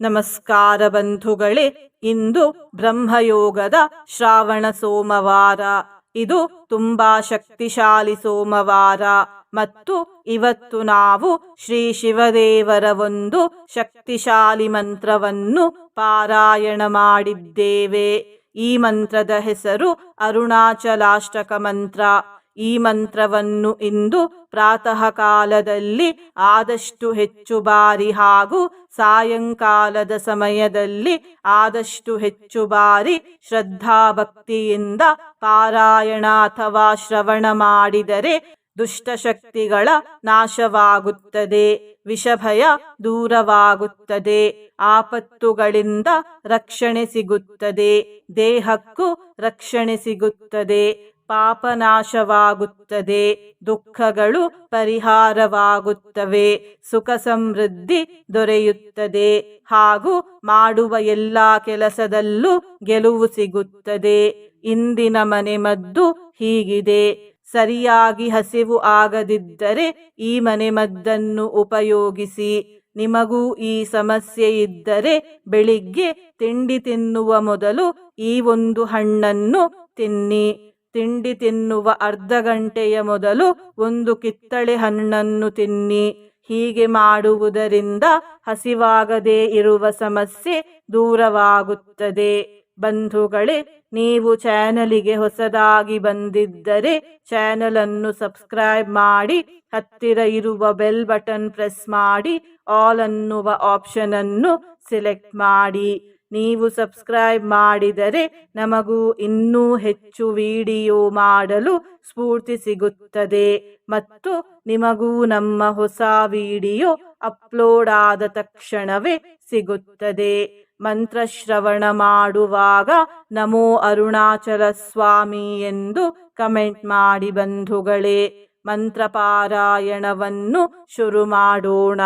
ನಮಸ್ಕಾರ ಬಂಧುಗಳೇ, ಇಂದು ಬ್ರಹ್ಮಯೋಗದ ಶ್ರಾವಣ ಸೋಮವಾರ. ಇದು ತುಂಬಾ ಶಕ್ತಿಶಾಲಿ ಸೋಮವಾರ. ಮತ್ತು ಇವತ್ತು ನಾವು ಶ್ರೀ ಶಿವದೇವರ ಒಂದು ಶಕ್ತಿಶಾಲಿ ಮಂತ್ರವನ್ನು ಪಾರಾಯಣ ಮಾಡಿದ್ದೇವೆ. ಈ ಮಂತ್ರದ ಹೆಸರು ಅರುಣಾಚಲಾಷ್ಟಕ ಮಂತ್ರ. ಈ ಮಂತ್ರವನ್ನು ಇಂದು ಪ್ರಾತಃ ಕಾಲದಲ್ಲಿ ಆದಷ್ಟು ಹೆಚ್ಚು ಬಾರಿ ಹಾಗೂ ಸಾಯಂಕಾಲದ ಸಮಯದಲ್ಲಿ ಆದಷ್ಟು ಹೆಚ್ಚು ಬಾರಿ ಶ್ರದ್ಧಾಭಕ್ತಿಯಿಂದ ಪಾರಾಯಣ ಅಥವಾ ಶ್ರವಣ ಮಾಡಿದರೆ ದುಷ್ಟಶಕ್ತಿಗಳ ನಾಶವಾಗುತ್ತದೆ, ವಿಷಭಯ ದೂರವಾಗುತ್ತದೆ, ಆಪತ್ತುಗಳಿಂದ ರಕ್ಷಣೆ ಸಿಗುತ್ತದೆ, ದೇಹಕ್ಕೂ ರಕ್ಷಣೆ ಸಿಗುತ್ತದೆ. ಪಾಪನಾಶವಾಗುತ್ತದೆ. ದುಃಖಗಳು ಪರಿಹಾರವಾಗುತ್ತವೆ. ಸುಖ ಸಮೃದ್ಧಿ ದೊರೆಯುತ್ತದೆ. ಹಾಗೂ ಮಾಡುವ ಎಲ್ಲ ಕೆಲಸದಲ್ಲೂ ಗೆಲುವು ಸಿಗುತ್ತದೆ. ಇಂದಿನ ಮನೆ ಮದ್ದು ಹೀಗಿದೆ. ಸರಿಯಾಗಿ ಹಸಿವು ಆಗದಿದ್ದರೆ ಈ ಮನೆ ಮದ್ದನ್ನು ಉಪಯೋಗಿಸಿ. ನಿಮಗೂ ಈ ಸಮಸ್ಯೆ ಇದ್ದರೆ ಬೆಳಿಗ್ಗೆ ತಿಂಡಿ ತಿನ್ನುವ ಮೊದಲು ಈ ಒಂದು ಹಣ್ಣನ್ನು ತಿನ್ನಿ. ತಿಂಡಿ ತಿನ್ನುವ ಅರ್ಧ ಗಂಟೆಯ ಮೊದಲು ಒಂದು ಕಿತ್ತಳೆ ಹಣ್ಣನ್ನು ತಿನ್ನಿ. ಹೀಗೆ ಮಾಡುವುದರಿಂದ ಹಸಿವಾಗದೇ ಇರುವ ಸಮಸ್ಯೆ ದೂರವಾಗುತ್ತದೆ. ಬಂಧುಗಳೇ, ನೀವು ಚಾನಲಿಗೆ ಹೊಸದಾಗಿ ಬಂದಿದ್ದರೆ ಚಾನಲನ್ನು ಸಬ್ಸ್ಕ್ರೈಬ್ ಮಾಡಿ, ಹತ್ತಿರ ಇರುವ ಬೆಲ್ ಬಟನ್ ಪ್ರೆಸ್ ಮಾಡಿ, ಆಲ್ ಅನ್ನುವ ಆಪ್ಷನನ್ನು ಸೆಲೆಕ್ಟ್ ಮಾಡಿ. ನೀವು ಸಬ್ಸ್ಕ್ರೈಬ್ ಮಾಡಿದರೆ ನಮಗೂ ಇನ್ನೂ ಹೆಚ್ಚು ವಿಡಿಯೋ ಮಾಡಲು ಸ್ಫೂರ್ತಿ ಸಿಗುತ್ತದೆ. ಮತ್ತು ನಿಮಗೂ ನಮ್ಮ ಹೊಸ ವಿಡಿಯೋ ಅಪ್ಲೋಡ್ ಆದ ತಕ್ಷಣವೇ ಸಿಗುತ್ತದೆ. ಮಂತ್ರಶ್ರವಣ ಮಾಡುವಾಗ ನಮೋ ಅರುಣಾಚಲ ಸ್ವಾಮಿ ಎಂದು ಕಮೆಂಟ್ ಮಾಡಿ ಬಂಧುಗಳೇ ಮಂತ್ರ ಪಾರಾಯಣವನ್ನು ಶುರು ಮಾಡೋಣ.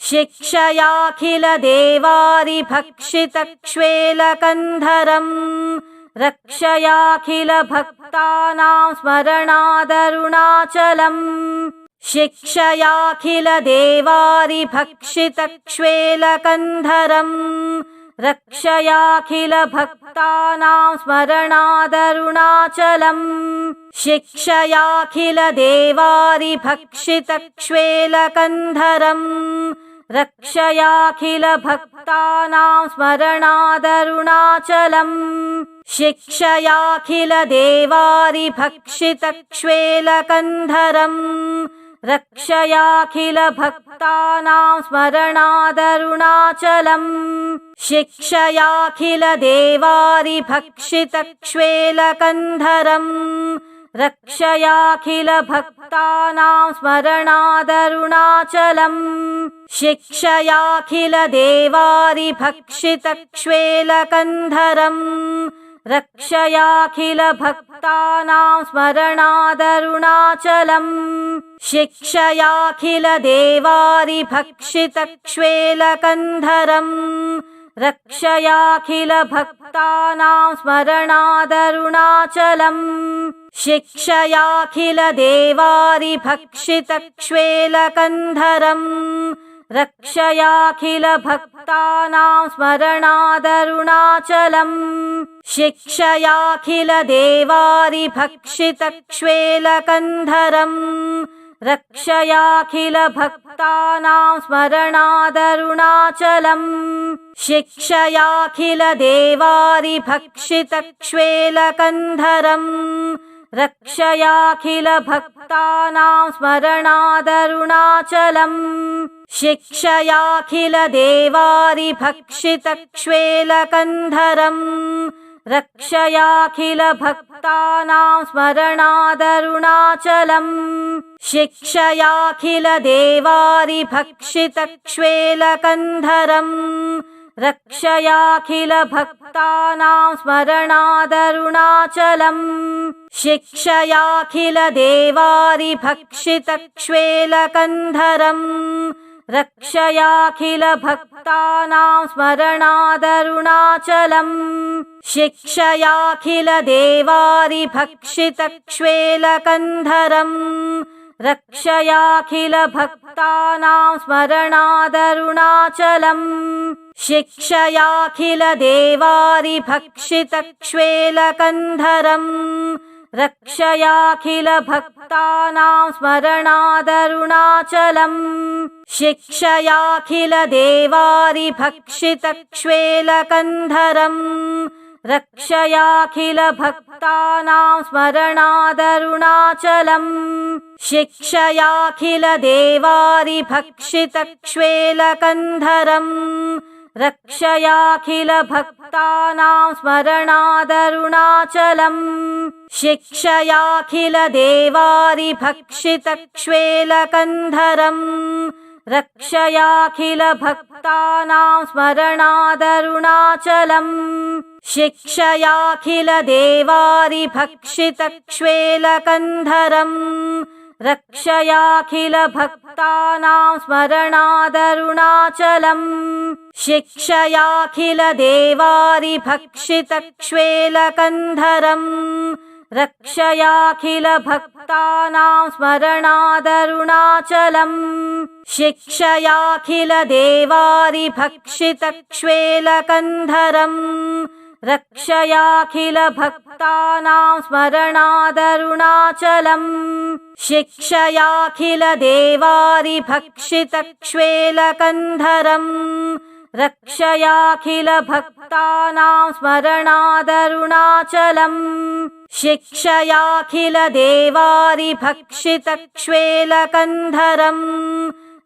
शिक्षयाखिलदेवारिभक्षितक्ष्वेलकन्धरम् रक्षयाखिलभक्तानां स्मरणादरुणाचलम्। शिक्षयाखिलदेवारिभक्षितक्ष्वेलकन्धरम् रक्षयाखिलभक्तानां स्मरणादरुणाचलम्। शिक्षयाखिलदेवारिभक्षितक्ष्वेलकन्धरम् रक्षयाखिलभक्तानां स्मरणादरुणाचलम्। शिक्षयाखिलदेवारिभक्षितक्ष्वेलकन्धरम्। रक्षयाखिलभक्तानां स्मरणादरुणाचलम्। शिक्षयाखिलदेवारिभक्षितक्ष्वेलकन्धरम् रक्षयाखिलभक्तानां स्मरणादरुणाचलम्। शिक्षयाखिलदेवारिभक्षितक्ष्वेलकन्धरम्। रक्षयाखिलभक्तानां स्मरणादरुणाचलम्। शिक्षयाखिलदेवारिभक्षितक्ष्वेलकन्धरम्। रक्षयाखिलभक्तानां स्मरणादरुणाचलम् शिक्षयाखिलदेवारिभक्षितक्ष्वेलकन्धरम्। रक्षयाखिलभक्तानां स्मरणादरुणाचलम्। शिक्षयाखिलदेवारिभक्षितक्ष्वेलकन्धरम्। रक्षयाखिलभक्तानां स्मरणादरुणाचलम्। शिक्षयाखिलदेवारिभक्षितक्ष्वेलकन्धरम् रक्षयाखिलभक्तानां स्मरणादरुणाचलम्। शिक्षयाखिलदेवारिभक्षितक्ष्वेलकन्धरम्। रक्षयाखिलभक्तानां स्मरणादरुणाचलम्। शिक्षयाखिलदेवारिभक्षितक्ष्वेलकन्धरम् रक्षयाखिलभक्तानां स्मरणादरुणाचलम्। शिक्षयाखिलदेवारिभक्षितक्ष्वेलकन्धरम्। रक्षयाखिलभक्तानां स्मरणादरुणाचलम्। शिक्षयाखिलदेवारिभक्षितक्ष्वेलकन्धरम्। रक्षयाखिलभक्तानां स्मरणादरुणाचलम् शिक्षयाखिलदेवारिभक्षितक्ष्वेलकन्धरम् रक्षयाखिलभक्तानां स्मरणादरुणाचलम्। शिक्षयाखिलदेवारिभक्षितक्ष्वेलकन्धरम् रक्षयाखिलभक्तानां स्मरणादरुणाचलम्। शिक्षयाखिलदेवारिभक्षितक्ष्वेलकन्धरम् रक्षयाखिलभक्तानां स्मरणादरुणाचलम्। शिक्षयाखिलदेवारिभक्षितक्ष्वेलकन्धरम्। रक्षयाखिलभक्तानां स्मरणादरुणाचलम्। शिक्षयाखिलदेवारिभक्षितक्ष्वेलकन्धरम् रक्षयाखिलभक्तानां स्मरणादरुणाचलम्। शिक्षयाखिलदेवारिभक्षितक्ष्वेलकन्धरम्। रक्षयाखिलभक्तानां स्मरणादरुणाचलम्। शिक्षयाखिलदेवारिभक्षितक्ष्वेलकन्धरम् रक्षयाखिलभक्तानां स्मरणादरुणाचलम्। शिक्षयाखिलदेवारिभक्षितक्ष्वेलकन्धरम् रक्षयाखिलभक्तानां स्मरणादरुणाचलम्। शिक्षयाखिलदेवारिभक्षितक्ष्वेलकन्धरम्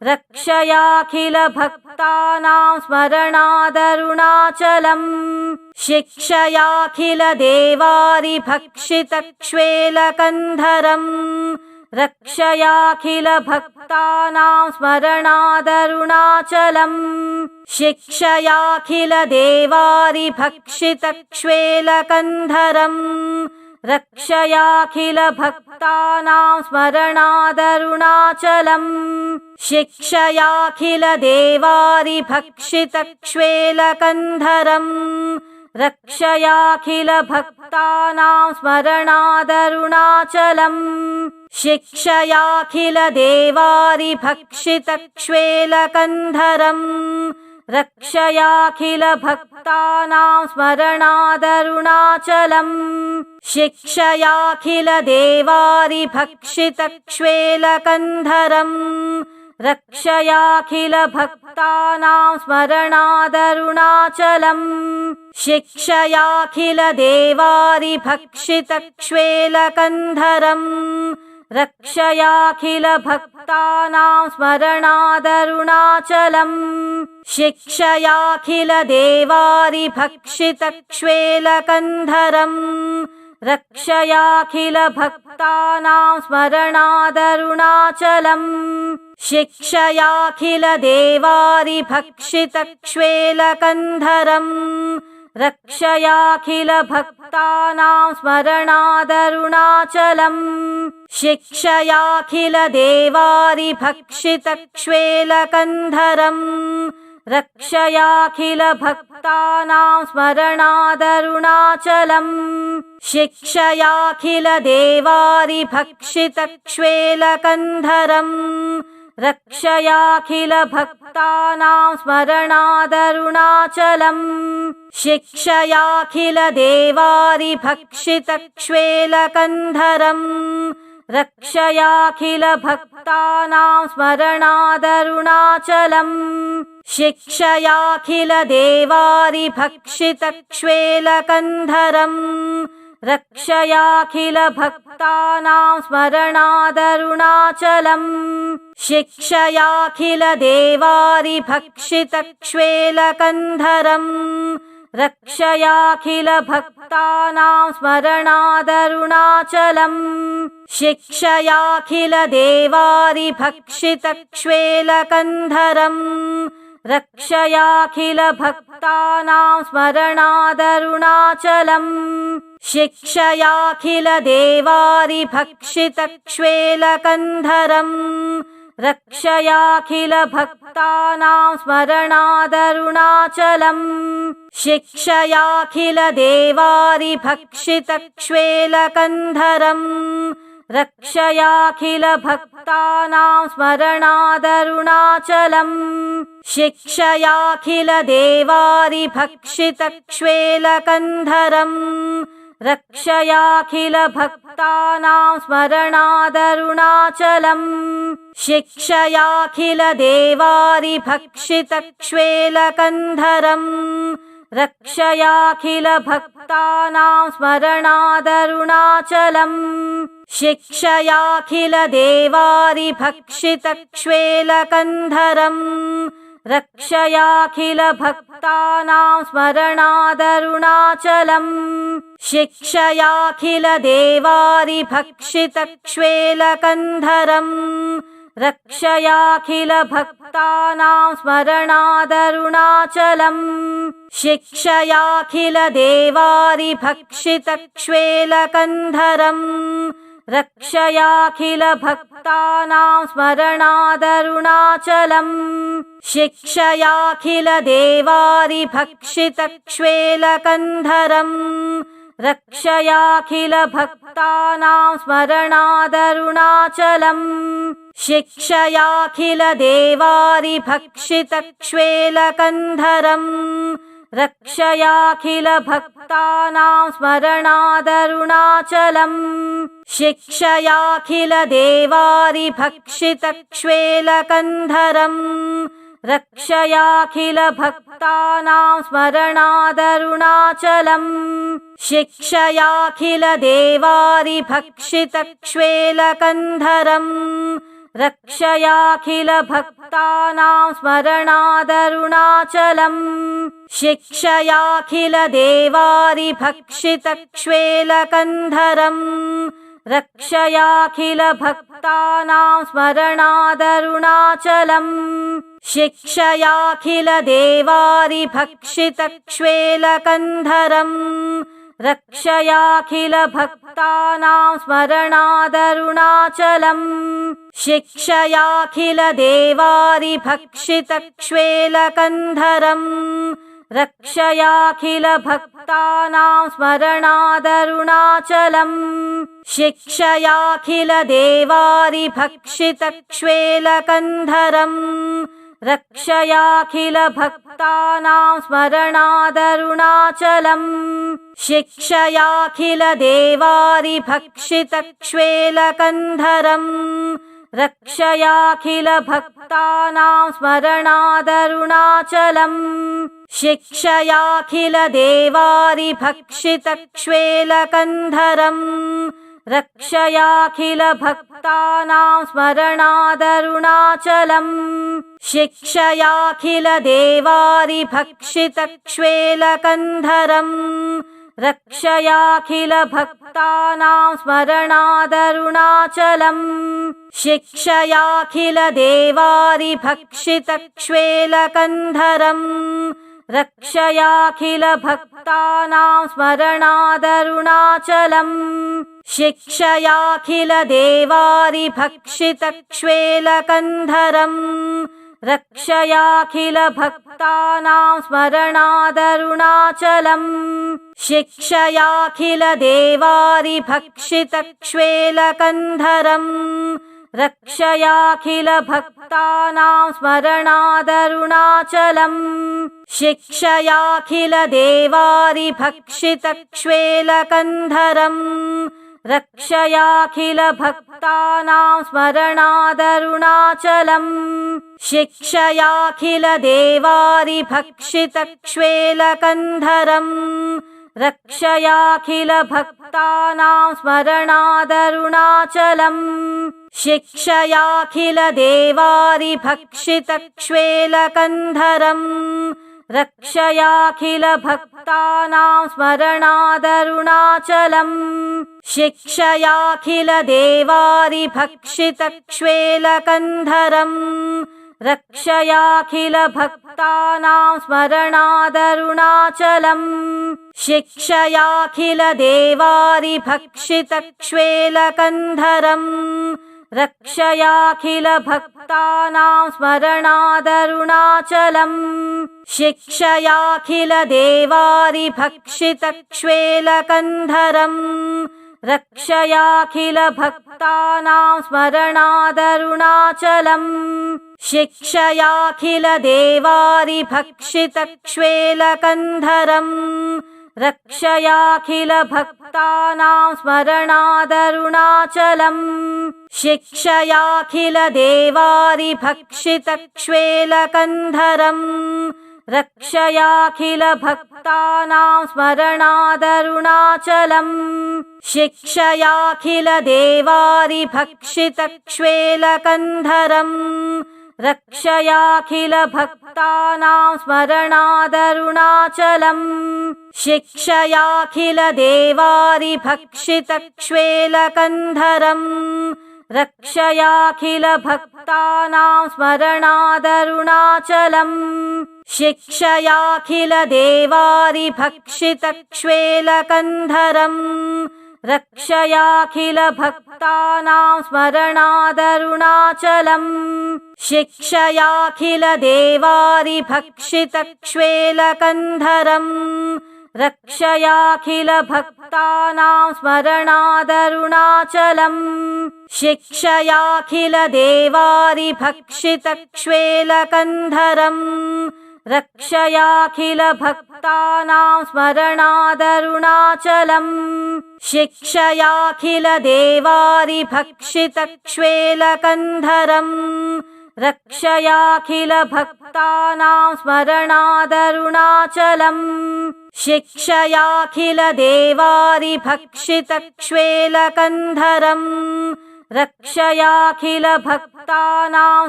रक्षयाखिलभक्तानां स्मरणादरुणाचलम्। शिक्षयाखिलदेवारिभक्षितक्ष्वेलकन्धरम्। रक्षयाखिलभक्तानां स्मरणादरुणाचलम्। शिक्षयाखिलदेवारिभक्षितक्ष्वेलकन्धरम्। रक्षयाखिलभक्तानां स्मरणादरुणाचलम् शिक्षयाखिलदेवारिभक्षितक्ष्वेलकन्धरम् रक्षयाखिलभक्तानां स्मरणादरुणाचलम्। शिक्षयाखिलदेवारिभक्षितक्ष्वेलकन्धरम् रक्षयाखिलभक्तानां स्मरणादरुणाचलम्। शिक्षयाखिलदेवारिभक्षितक्ष्वेलकन्धरम् रक्षयाखिलभक्तानां स्मरणादरुणाचलम्। शिक्षयाखिलदेवारिभक्षितक्ष्वेलकन्धरम्। रक्षयाखिलभक्तानां स्मरणादरुणाचलम्। शिक्षयाखिलदेवारिभक्षितक्ष्वेलकन्धरम्। रक्षयाखिलभक्तानां स्मरणादरुणाचलम् शिक्षयाखिलदेवारिभक्षितक्ष्वेलकन्धरम्। रक्षयाखिलभक्तानां स्मरणादरुणाचलम्। शिक्षयाखिलदेवारिभक्षितक्ष्वेलकन्धरम्। रक्षयाखिलभक्तानां स्मरणादरुणाचलम्। शिक्षयाखिलदेवारिभक्षितक्ष्वेलकन्धरम् रक्षयाखिलभक्तानां स्मरणादरुणाचलम्। शिक्षयाखिलदेवारिभक्षितक्ष्वेलकन्धरम् रक्षयाखिलभक्तानां स्मरणादरुणाचलम्। शिक्षयाखिलदेवारिभक्षितक्ष्वेलकन्धरम् रक्षयाखिलभक्तानां स्मरणादरुणाचलम्। शिक्षयाखिलदेवारिभक्षितक्ष्वेलकन्धरम्। रक्षयाखिलभक्तानां स्मरणादरुणाचलम्। शिक्षयाखिलदेवारिभक्षितक्ष्वेलकन्धरम्। रक्षयाखिलभक्तानां स्मरणादरुणाचलम् शिक्षयाखिलदेवारिभक्षितक्ष्वेलकन्धरम् रक्षयाखिलभक्तानां स्मरणादरुणाचलम्। शिक्षयाखिलदेवारिभक्षितक्ष्वेलकन्धरम्। रक्षयाखिलभक्तानां स्मरणादरुणाचलम्। शिक्षयाखिलदेवारिभक्षितक्ष्वेलकन्धरम् रक्षयाखिलभक्तानां स्मरणादरुणाचलम्। शिक्षयाखिलदेवारिभक्षितक्ष्वेलकन्धरम्। रक्षयाखिलभक्तानां स्मरणादरुणाचलम्। शिक्षयाखिलदेवारिभक्षितक्ष्वेलकन्धरम् रक्षयाखिलभक्तानां स्मरणादरुणाचलम्। शिक्षयाखिलदेवारिभक्षितक्ष्वेलकन्धरम्। रक्षयाखिलभक्तानां स्मरणादरुणाचलम्। शिक्षयाखिलदेवारिभक्षितक्ष्वेलकन्धरम् रक्षयाखिलभक्तानां स्मरणादरुणाचलम्। शिक्षयाखिलदेवारिभक्षितक्ष्वेलकन्धरम् रक्षयाखिलभक्तानां स्मरणादरुणाचलम्। शिक्षयाखिलदेवारिभक्षितक्ष्वेलकन्धरम् रक्षयाखिलभक्तानां स्मरणादरुणाचलम्। शिक्षयाखिलदेवारिभक्षितक्ष्वेलकन्धरम्। रक्षयाखिलभक्तानां स्मरणादरुणाचलम्। शिक्षयाखिलदेवारिभक्षितक्ष्वेलकन्धरम्। रक्षयाखिलभक्तानां स्मरणादरुणाचलम् शिक्षयाखिलदेवारिभक्षितक्ष्वेलकन्धरम् रक्षयाखिलभक्तानां स्मरणादरुणाचलम्। शिक्षयाखिलदेवारिभक्षितक्ष्वेलकन्धरम् रक्षयाखिलभक्तानां स्मरणादरुणाचलम्। शिक्षयाखिलदेवारिभक्षितक्ष्वेलकन्धरम् रक्षयाखिलभक्तानां स्मरणादरुणाचलम्। शिक्षयाखिलदेवारिभक्षितक्ष्वेलकन्धरम्। रक्षयाखिलभक्तानां स्मरणादरुणाचलम्। शिक्षयाखिलदेवारिभक्षितक्ष्वेलकन्धरम्। रक्षयाखिलभक्तानां स्मरणादरुणाचलम् शिक्षयाखिलदेवारिभक्षितक्ष्वेलकन्धरम्। रक्षयाखिलभक्तानां स्मरणादरुणाचलम्। शिक्षयाखिलदेवारिभक्षितक्ष्वेलकन्धरम्। रक्षयाखिलभक्तानां स्मरणादरुणाचलम्। शिक्षयाखिलदेवारिभक्षितक्ष्वेलकन्धरम् रक्षयाखिलभक्तानां स्मरणादरुणाचलम्। शिक्षयाखिलदेवारिभक्षितक्ष्वेलकन्धरम्। रक्षयाखिलभक्तानां स्मरणादरुणाचलम्। शिक्षयाखिलदेवारिभक्षितक्ष्वेलकन्धरम् रक्षयाखिलभक्तानां स्मरणादरुणाचलम्। शिक्षयाखिलदेवारिभक्षितक्ष्वेलकन्धरम्। रक्षयाखिलभक्तानां स्मरणादरुणाचलम्। शिक्षयाखिलदेवारिभक्षितक्ष्वेलकन्धरम्। रक्षयाखिलभक्तानां स्मरणादरुणाचलम् शिक्षयाखिलदेवारिभक्षितक्ष्वेलकन्धरम्। रक्षयाखिलभक्तानां स्मरणादरुणाचलम्। शिक्षयाखिलदेवारिभक्षितक्ष्वेलकन्धरम्। रक्षयाखिलभक्तानां स्मरणादरुणाचलम्। शिक्षयाखिलदेवारिभक्षितक्ष्वेलकन्धरम् रक्षयाखिलभक्तानां स्मरणादरुणाचलम्। शिक्षयाखिलदेवारिभक्षितक्ष्वेलकन्धरम्। रक्षयाखिलभक्तानां स्मरणादरुणाचलम्। शिक्षयाखिलदेवारिभक्षितक्ष्वेलकन्धरम् रक्षयाखिलभक्तानां स्मरणादरुणाचलम्। शिक्षयाखिलदेवारिभक्षितक्ष्वेलकन्धरम् रक्षयाखिलभक्तानां स्मरणादरुणाचलम्। शिक्षयाखिलदेवारिभक्षितक्ष्वेलकन्धरम् रक्षयाखिलभक्तानां स्मरणादरुणाचलम्। शिक्षयाखिलदेवारिभक्षितक्ष्वेलकन्धरम्। रक्षयाखिलभक्तानां स्मरणादरुणाचलम्। शिक्षयाखिलदेवारिभक्षितक्ष्वेलकन्धरम् रक्षयाखिलभक्तानां स्मरणादरुणाचलम्। शिक्षयाखिलदेवारिभक्षितक्ष्वेलकन्धरम्। रक्षयाखिलभक्तानां स्मरणादरुणाचलम्। शिक्षयाखिलदेवारिभक्षितक्ष्वेलकन्धरम् रक्षयाखिलभक्तानां स्मरणादरुणाचलम्। शिक्षयाखिलदेवारिभक्षितक्ष्वेलकन्धरम्। रक्षयाखिलभक्तानां स्मरणादरुणाचलम्। शिक्षयाखिलदेवारिभक्षितक्ष्वेलकन्धरम् रक्षयाखिलभक्तानां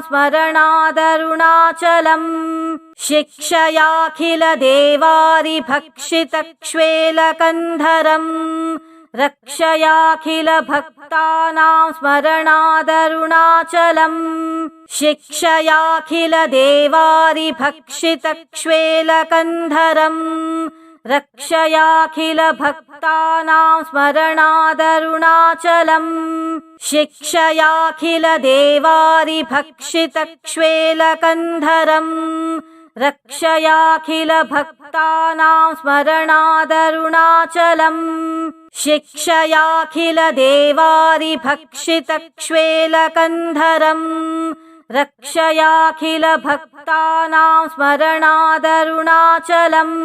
स्मरणादरुणाचलम्। शिक्षयाखिलदेवारिभक्षितक्ष्वेलकन्धरम्। रक्षयाखिलभक्तानां स्मरणादरुणाचलम्। शिक्षयाखिलदेवारिभक्षितक्ष्वेलकन्धरम् रक्षयाखिलभक्तानां स्मरणादरुणाचलम् शिक्षयाखिलदेवारिभक्षितक्ष्वेलकन्धरम् रक्षयाखिलभक्तानां स्मरणादरुणाचलम् शिक्षयाखिलदेवारिभक्षितक्ष्वेलकन्धरम् रक्षयाखिलभक्तानां स्मरणादरुणाचलम्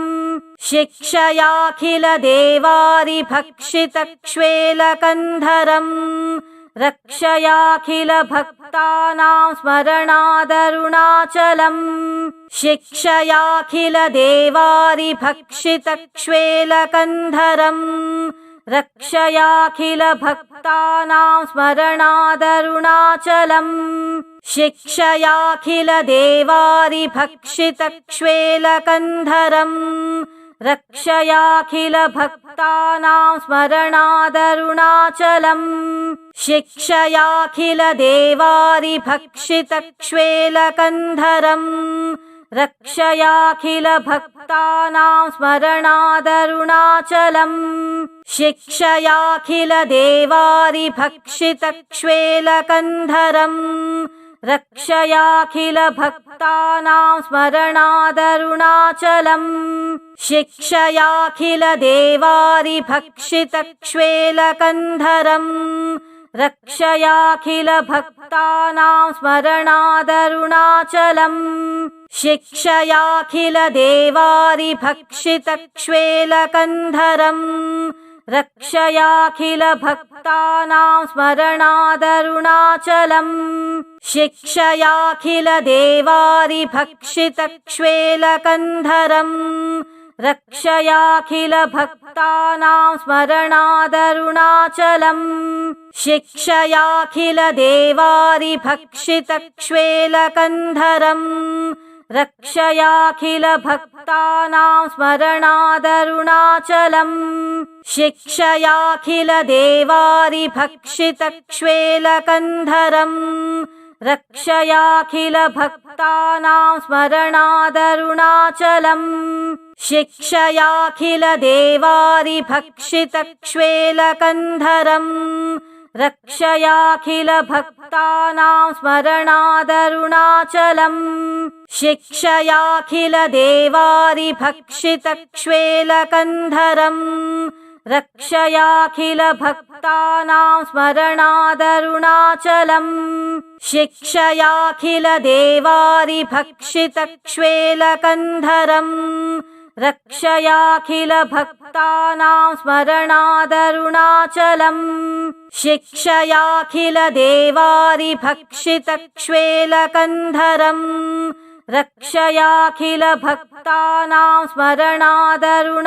शिक्षयाखिलदेवारिभक्षितक्ष्वेलकन्धरम् रक्षयाखिलभक्तानां स्मरणादरुणाचलम्। शिक्षयाखिलदेवारिभक्षितक्ष्वेलकन्धरम् रक्षयाखिलभक्तानां स्मरणादरुणाचलम्। शिक्षयाखिलदेवारिभक्षितक्ष्वेलकन्धरम् रक्षयाखिलभक्तानां स्मरणादरुणाचलम्। शिक्षयाखिलदेवारिभक्षितक्ष्वेलकन्धरम्। रक्षयाखिलभक्तानां स्मरणादरुणाचलम्। शिक्षयाखिलदेवारिभक्षितक्ष्वेलकन्धरम् रक्षयाखिलभक्तानां स्मरणादरुणाचलम्। शिक्षयाखिलदेवारिभक्षितक्ष्वेलकन्धरम्। रक्षयाखिलभक्तानां स्मरणादरुणाचलम्। शिक्षयाखिलदेवारिभक्षितक्ष्वेलकन्धरम् रक्षयाखिलभक्तानां स्मरणादरुणाचलम्। शिक्षयाखिलदेवारिभक्षितक्ष्वेलकन्धरम्। रक्षयाखिलभक्तानां स्मरणादरुणाचलम्। शिक्षयाखिलदेवारिभक्षितक्ष्वेलकन्धरम् रक्षयाखिलभक्तानां स्मरणादरुणाचलम् शिक्षयाखिलदेवारिभक्षितक्ष्वेलकन्धरम् रक्षयाखिलभक्तानां स्मरणादरुणाचलम् शिक्षयाखिलदेवारिभक्षितक्ष्वेलकन्धरम् रक्षयाखिलभक्तानां स्मरणादरुणाचलम्। शिक्षयाखिलदेवारिभक्षितक्ष्वेलकन्धरम् रक्षयाखिलभक्तानां स्मरणादरुणाचलम्। शिक्षयाखिलदेवारिभक्षितक्ष्वेलकन्धरम् रक्षयाखिलभक्तानां स्मरणादरुणाचलम् शिक्षयाखिलदेवारिभक्षितक्ष्वेलकन्धरम्। रक्षयाखिलभक्तानां स्मरणादरुणाचलम्।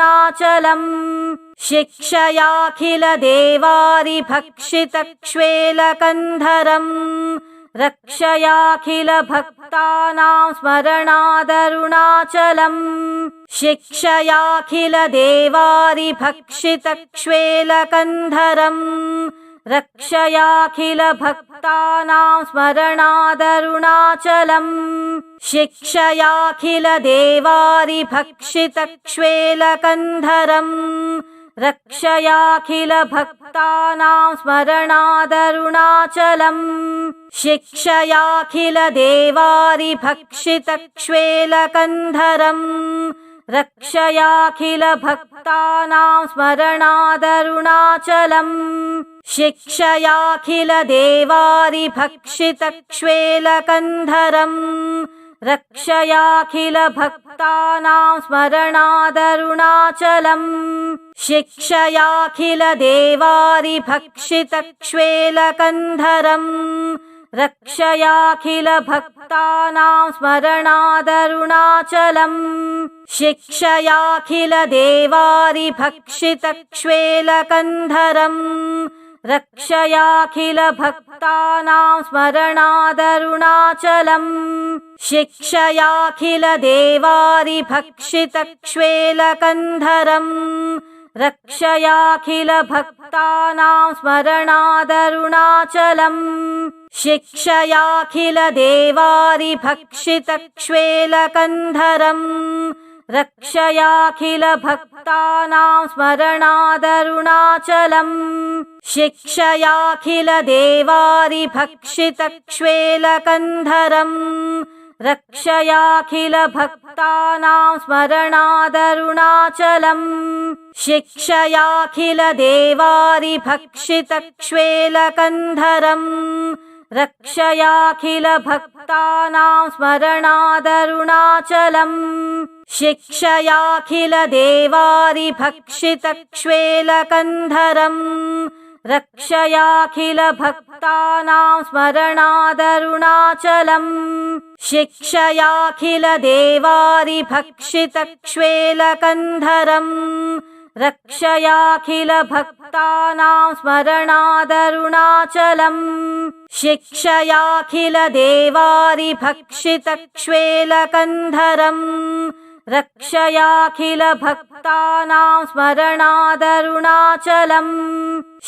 शिक्षयाखिलदेवारिभक्षितक्ष्वेलकन्धरम्। रक्षयाखिलभक्तानां स्मरणादरुणाचलम्। शिक्षयाखिलदेवारिभक्षितक्ष्वेलकन्धरम् रक्षयाखिलभक्तानां स्मरणादरुणाचलम्। शिक्षयाखिलदेवारिभक्षितक्ष्वेलकन्धरम्। रक्षयाखिलभक्तानां स्मरणादरुणाचलम्। शिक्षयाखिलदेवारिभक्षितक्ष्वेलकन्धरम्। रक्षयाखिलभक्तानां स्मरणादरुणाचलम् शिक्षयाखिलदेवारिभक्षितक्ष्वेलकन्धरम्। रक्षयाखिलभक्तानां स्मरणादरुणाचलम्। शिक्षयाखिलदेवारिभक्षितक्ष्वेलकन्धरम्। रक्षयाखिलभक्तानां स्मरणादरुणाचलम्। शिक्षयाखिलदेवारिभक्षितक्ष्वेलकन्धरम् रक्षयाखिलभक्तानां स्मरणादरुणाचलम्। शिक्षयाखिलदेवारिभक्षितक्ष्वेलकन्धरम्। रक्षयाखिलभक्तानां स्मरणादरुणाचलम्। शिक्षयाखिलदेवारिभक्षितक्ष्वेलकन्धरम्। रक्षयाखिलभक्तानां स्मरणादरुणाचलम् शिक्षयाखिलदेवारिभक्षितक्ष्वेलकन्धरम्। रक्षयाखिलभक्तानां स्मरणादरुणाचलम्। शिक्षयाखिलदेवारिभक्षितक्ष्वेलकन्धरम्। रक्षयाखिलभक्तानां स्मरणादरुणाचलम्। शिक्षयाखिलदेवारिभक्षितक्ष्वेलकन्धरम् रक्षयाखिलभक्तानां स्मरणादरुणाचलम्। शिक्षयाखिलदेवारिभक्षितक्ष्वेलकन्धरम्। रक्षयाखिलभक्तानां स्मरणादरुणाचलम्। शिक्षयाखिलदेवारिभक्षितक्ष्वेलकन्धरम् रक्षयाखिलभक्तानां स्मरणादरुणाचलम्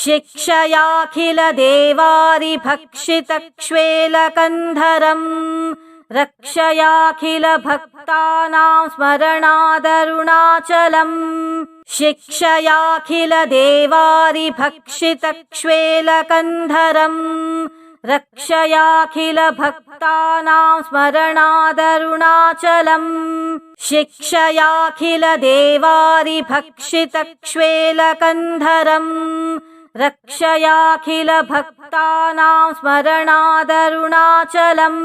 शिक्षयाखिलदेवारिभक्षितक्ष्वेलकन्धरम् रक्षयाखिलभक्तानां स्मरणादरुणाचलम् शिक्षयाखिलदेवारिभक्षितक्ष्वेलकन्धरम् रक्षयाखिलभक्तानां स्मरणादरुणाचलम् शिक्षयाखिलदेवारिभक्षितक्ष्वेलकन्धरम् रक्षयाखिलभक्तानां स्मरणादरुणाचलम्